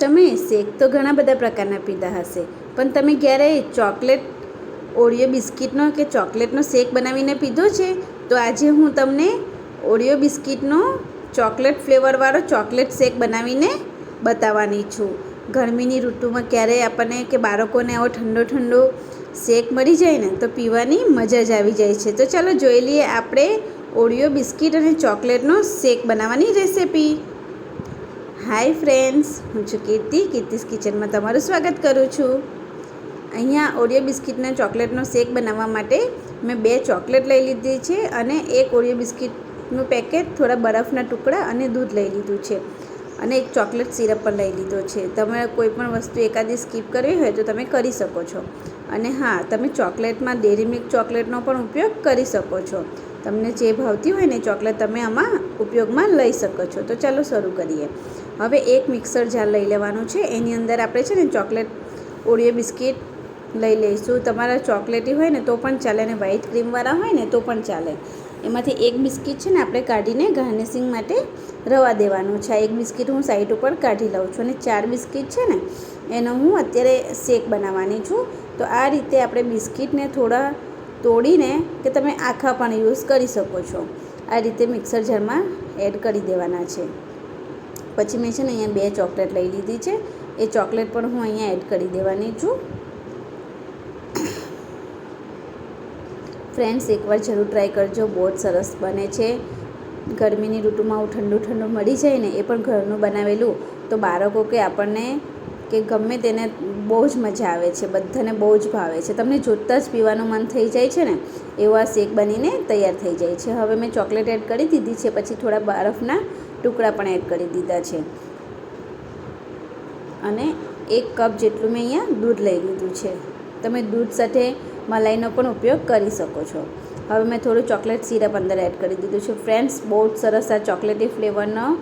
તમે શેક તો ઘણા બધા પ્રકારના પીધા હશે, પણ તમે ક્યારેય ચોકલેટ, ઓરિયો બિસ્કિટનો કે ચોકલેટનો શેક બનાવીને પીધો છે? તો આજે હું તમને ઓરિયો બિસ્કિટનો ચોકલેટ ફ્લેવરવાળો ચોકલેટ શેક બનાવીને બતાવવાની છું. ગરમીની ઋતુમાં ક્યારેય આપણને કે બાળકોને આવો ઠંડો ઠંડો શેક મળી જાય ને, તો પીવાની મજા જ આવી જાય છે. તો ચાલો જોઈ લઈએ આપણે ઓરિયો બિસ્કિટ અને ચોકલેટનો શેક બનાવવાની રેસિપી. હાય ફ્રેન્ડ્સ હું છું કીર્તિ. કીર્તિસ કિચનમાં તમારું સ્વાગત કરું છું. અહીંયા ઓરિયો બિસ્કિટના ચોકલેટનો શેક બનાવવા માટે મેં બે ચોકલેટ લઈ લીધી છે અને એક ઓરિયો બિસ્કિટનું પેકેટ, થોડા બરફના ટુકડા અને દૂધ લઈ લીધું છે. અને એક ચોકલેટ સિરપ પણ લઈ લીધો છે. તમે કોઈ પણ વસ્તુ એકાદી સ્કીપ કરવી હોય તો તમે કરી શકો છો. અને હા, તમે ચોકલેટમાં ડેરી મિલ્ક ચોકલેટનો પણ ઉપયોગ કરી શકો છો. તમને જે ભાવતી હોય ને ચોકલેટ તમે આમાં ઉપયોગમાં લઈ શકો છો. તો ચાલો શરૂ કરીએ. હવે એક મિક્સર જાર લઈ લેવાનું છે. એની અંદર આપણે છે ને ચોકલેટ ઓરિયો બિસ્કિટ લઈ લઈશું. તમારા ચોકલેટી હોય ને તો પણ ચાલે અને વ્હાઈટ ક્રીમવાળા હોય ને તો પણ ચાલે. એમાંથી એક બિસ્કિટ છે ને આપણે કાઢીને ગાર્નિશિંગ માટે રવા દેવાનું છે. એક બિસ્કિટ હું સાઈડ ઉપર કાઢી લઉં છું અને ચાર બિસ્કિટ છે ને એનો હું અત્યારે શેક બનાવવાની છું. તો આ રીતે આપણે બિસ્કિટને થોડા તોડીને કે તમે આખા પણ યુઝ કરી શકો છો. આ રીતે મિક્સર જારમાં એડ કરી દેવાના છે. પછી મેં છે ને અહીંયા બે ચોકલેટ લઈ લીધી છે. એ ચોકલેટ પણ હું અહીંયા એડ કરી દેવાની છું. ફ્રેન્ડ્સ, એકવાર જરૂર ટ્રાય કરજો. બહુ જ સરસ બને છે. ગરમીની ઋતુમાં આવું ઠંડુ ઠંડુ મળી જાય ને એ પણ ઘરનું બનાવેલું, તો બાળકો કે આપણને કે ગમે તેને બહુ જ મજા આવે છે. બધાને બહુ જ ભાવે છે. તમને જોતાં જ પીવાનું મન થઈ જાય છે ને, એવો આ શેક બનીને તૈયાર થઈ જાય છે. હવે મેં ચોકલેટ એડ કરી દીધી છે, પછી થોડા બરફના ટુકડા પણ એડ કરી દીધા છે. અને એક કપ જેટલું મેં અહીંયા દૂધ લઈ લીધું છે. તમે દૂધ સાથે મલાઈનો પણ ઉપયોગ કરી શકો છો. હવે મેં થોડું ચોકલેટ સિરપ અંદર એડ કરી દીધું છે. ફ્રેન્ડ્સ બહુ સરસ આ ચોકલેટી ફ્લેવરનો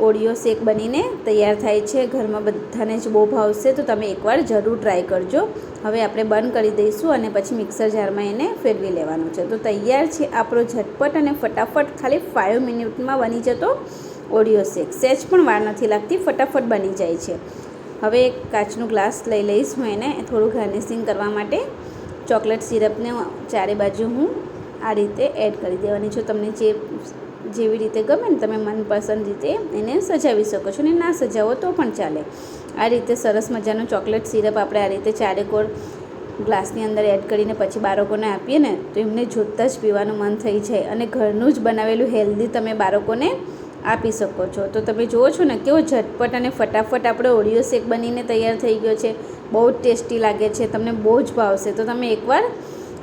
ઓડિયો શેક બનીને તૈયાર થાય છે. ઘરમાં બધાને જ બહુ ભાવશે તો તમે એકવાર જરૂર ટ્રાય કરજો. હવે આપણે બંધ કરી દઈશું અને પછી મિક્સર જારમાં એને ફેરવી લેવાનું છે. તો તૈયાર છે આપણો ઝટપટ અને ફટાફટ, ખાલી ફાઇવ મિનિટમાં બની જતો ઓડિયો શેક. સહેજ પણ વાર નથી લાગતી, ફટાફટ બની જાય છે. હવે એક કાચનું ગ્લાસ લઈ લઈશ હું એને. થોડું ગાર્નિશિંગ કરવા માટે ચોકલેટ સિરપને ચારે બાજુ હું આ રીતે એડ કરી દેવાની છું. તમને જે જેવી રીતે ગમે ને તમે મનપસંદ રીતે એને સજાવી શકો છો ને ના સજાવો તો પણ ચાલે. આ રીતે સરસ મજાનો ચોકલેટ સિરપ આપણે આ રીતે ચારેકોર ગ્લાસની અંદર એડ કરીને પછી બાળકોને આપીએ ને તો એમને જોતાં જ પીવાનું મન થઈ જાય અને ઘરનું જ બનાવેલું હેલ્ધી તમે બાળકોને આપી શકો છો. તો તમે જુઓ છો ને કેવો ઝટપટ અને ફટાફટ આપણો ઓડિયો શેક બનીને તૈયાર થઈ ગયો છે. બહુ જ ટેસ્ટી લાગે છે, તમને બહુ જ ભાવશે. તો તમે એકવાર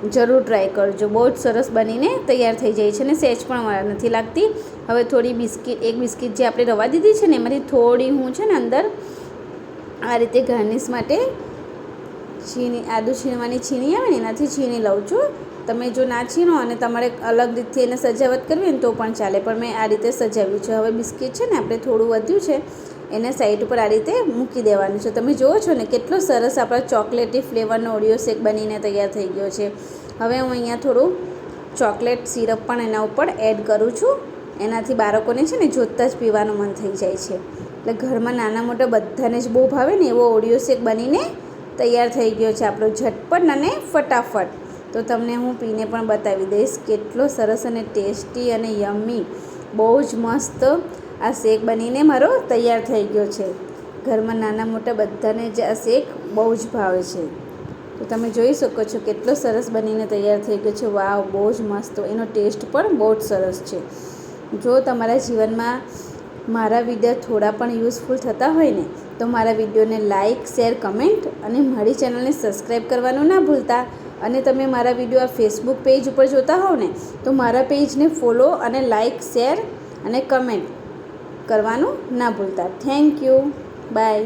જરૂર ટ્રાય કરજો. બહુ જ સરસ બનીને તૈયાર થઈ જાય છે ને સહેજ પણ વાર નથી લાગતી. હવે થોડી બિસ્કિટ, એક બિસ્કિટ જે આપણે રવા દીધી છે ને એમાંથી થોડી હું છે ને અંદર આ રીતે ગાર્નિશ માટે છીણી, આદુ છીણવાની છીણી આવે ને એનાથી છીણી લઉં છું. તમે જો ના છીણો અને તમારે અલગ રીતથી એને સજાવટ કરવી ને તો પણ ચાલે. પણ મેં આ રીતે સજાવ્યું છે. હવે બિસ્કિટ છે ને આપણે થોડું વધ્યું છે. એને સાઈડ ઉપર આ રીતે મૂકી દેવાનું છે. તમે જુઓ છો ને, કેટલો સરસ આપણા ચોકલેટી ફ્લેવરનો ઓડિયો શેક બનીને તૈયાર થઈ ગયો છે. હવે હું અહીંયા થોડું ચોકલેટ સિરપ પણ એના ઉપર એડ કરું છું. એનાથી બાળકોને છે ને જોતાં જ પીવાનું મન થઈ જાય છે. એટલે ઘરમાં નાના મોટા બધાને જ બહુ ભાવે ને એવો ઓડિયો શેક બનીને તૈયાર થઈ ગયો છે આપણો ઝટપટ અને ફટાફટ. તો તમને હું પીને પણ બતાવી દઈશ કેટલો સરસ અને ટેસ્ટી અને યમ્મી બહુ જ મસ્ત આ શેક બનીને મારો તૈયાર થઈ ગયો છે. ઘરમાં નાના મોટા બધાને જ આ શેક બહુ જ ભાવે છે. તો તમે જોઈ શકો છો કેટલો સરસ બનીને તૈયાર થઈ ગયો છે. વાવ, બહુ જ મસ્ત. એનો ટેસ્ટ પણ બહુ જ સરસ છે. જો તમારા જીવનમાં મારા વીડિયો થોડા પણ યુઝફુલ થતા હોય ને, તો મારા વિડીયોને લાઇક શેર, કમેન્ટ અને મારી ચેનલને સબસ્ક્રાઈબ કરવાનું ના ભૂલતા. અને તમે મારા વીડિયો આ ફેસબુક પેજ ઉપર જોતા હોવ ને, તો મારા પેજને ફોલો અને લાઇક શેર અને કમેન્ટ કરવાનું ના ભૂલતા. Thank you bye